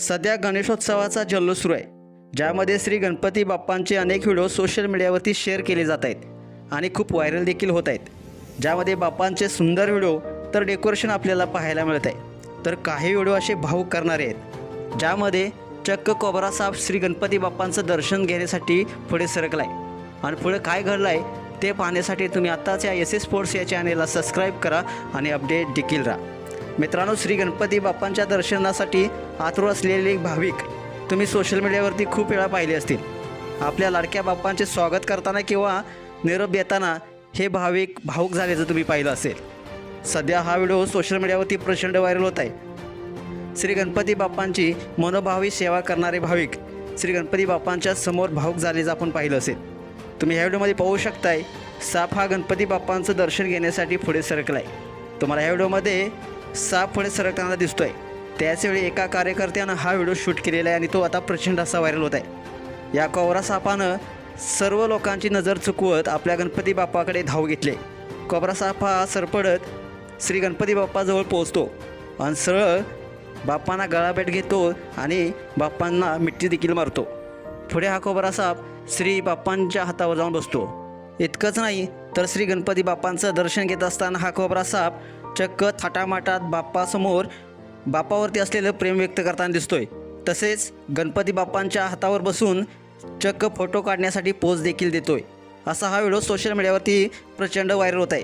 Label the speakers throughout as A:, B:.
A: सध्या गणेशोत्सवाचा जल्लोष सुरू आहे ज्यामध्ये श्री गणपती बाप्पांचे अनेक व्हिडिओ सोशल मीडियावरती शेअर केले जात आहेत आणि खूप व्हायरल देखील होत आहेत. ज्यामध्ये बाप्पांचे सुंदर व्हिडिओ तर डेकोरेशन आपल्याला पाहायला मिळत आहे. तर काही व्हिडिओ असे भाऊक करणारे आहेत ज्यामध्ये चक्क कोबरा साहेब श्री गणपती बाप्पांचं दर्शन घेण्यासाठी पुढे सरकलाय. आणि पुढे काय घडलं आहे ते पाहण्यासाठी तुम्ही आत्ताच या एस एस स्पोर्ट्स या चॅनेलला सबस्क्राईब करा आणि अपडेट देखील राहा. मित्रांनो श्री गणपती बाप्पांच्या दर्शनासाठी आतुर असलेले भाविक तुम्ही सोशल मीडियावरती खूप वेळा पाहिले असतील. आपल्या लाडक्या बाप्पांचे स्वागत करताना किंवा निरोप देताना हे भाविक भाऊक झाल्याचं तुम्ही पाहिलं असेल. सध्या हा व्हिडिओ सोशल मीडियावरती प्रचंड व्हायरल होत आहे. श्री गणपती बाप्पांची मनोभावी सेवा करणारे भाविक श्री गणपती बाप्पांच्या समोर भाऊक झाल्याचं आपण पाहिलं असेल. तुम्ही ह्या व्हिडिओमध्ये पाहू शकताय साप हा गणपती बाप्पांचं दर्शन घेण्यासाठी पुढे सरकलाय. तुम्हाला ह्या व्हिडिओमध्ये साप पुढे सरकताना दिसतोय. त्याचवेळी एका कार्यकर्त्यानं हा व्हिडिओ शूट केलेला आहे आणि तो आता प्रचंड असा व्हायरल होत आहे. या कोवरा सापानं सर्व लोकांची नजर चुकवत आपल्या गणपती बाप्पाकडे धाव घेतले. कोबरा साप हा सरपडत श्री गणपती बाप्पाजवळ पोहोचतो आणि सरळ बाप्पांना गळाभेट घेतो आणि बाप्पांना मिठी देखील मारतो. पुढे हा कोबरा साप श्री बाप्पांच्या हातावर जाऊन बसतो. इतकंच नाही तर श्री गणपती बाप्पांचं दर्शन घेत असताना हा कोबरा साप चक्क थाटामाटात बाप्पासमोर बाप्पावरती असलेलं प्रेम व्यक्त करताना दिसतोय. तसेच गणपती बाप्पांच्या हातावर बसून चक्क फोटो काढण्यासाठी पोज देखील देतोय. असा हा व्हिडिओ सोशल मीडियावरती प्रचंड व्हायरल होत आहे.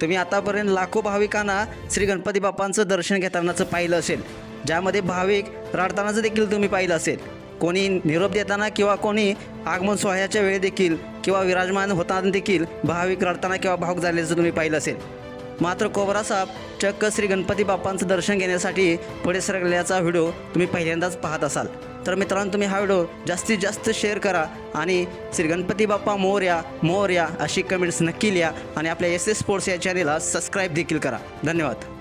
A: तुम्ही आतापर्यंत लाखो भाविकांना श्री गणपती बाप्पांचं दर्शन घेतानाचं पाहिलं असेल. ज्यामध्ये भाविक रडतानाचं देखील तुम्ही पाहिलं असेल. कोणी निरोप देताना किंवा कोणी आगमन सोहळ्याच्या वेळी देखील किंवा विराजमान होताना देखील भाविक रडताना किंवा भाऊक झाल्याचं तुम्ही पाहिलं असेल. मात्र कोबरा साहेब चक्क श्री गणपती बाप्पांचं दर्शन घेण्यासाठी पुढे सरकल्याचा व्हिडिओ तुम्ही पहिल्यांदाच पाहत असाल. तर मित्रांनो तुम्ही हा व्हिडिओ जास्तीत जास्त शेअर करा आणि श्री गणपती बाप्पा मोर्या मोर्या अशी कमेंट्स नक्की लिहा आणि आपल्या एस एस स्पोर्ट्स या चॅनेलला सबस्क्राईब देखील करा. धन्यवाद.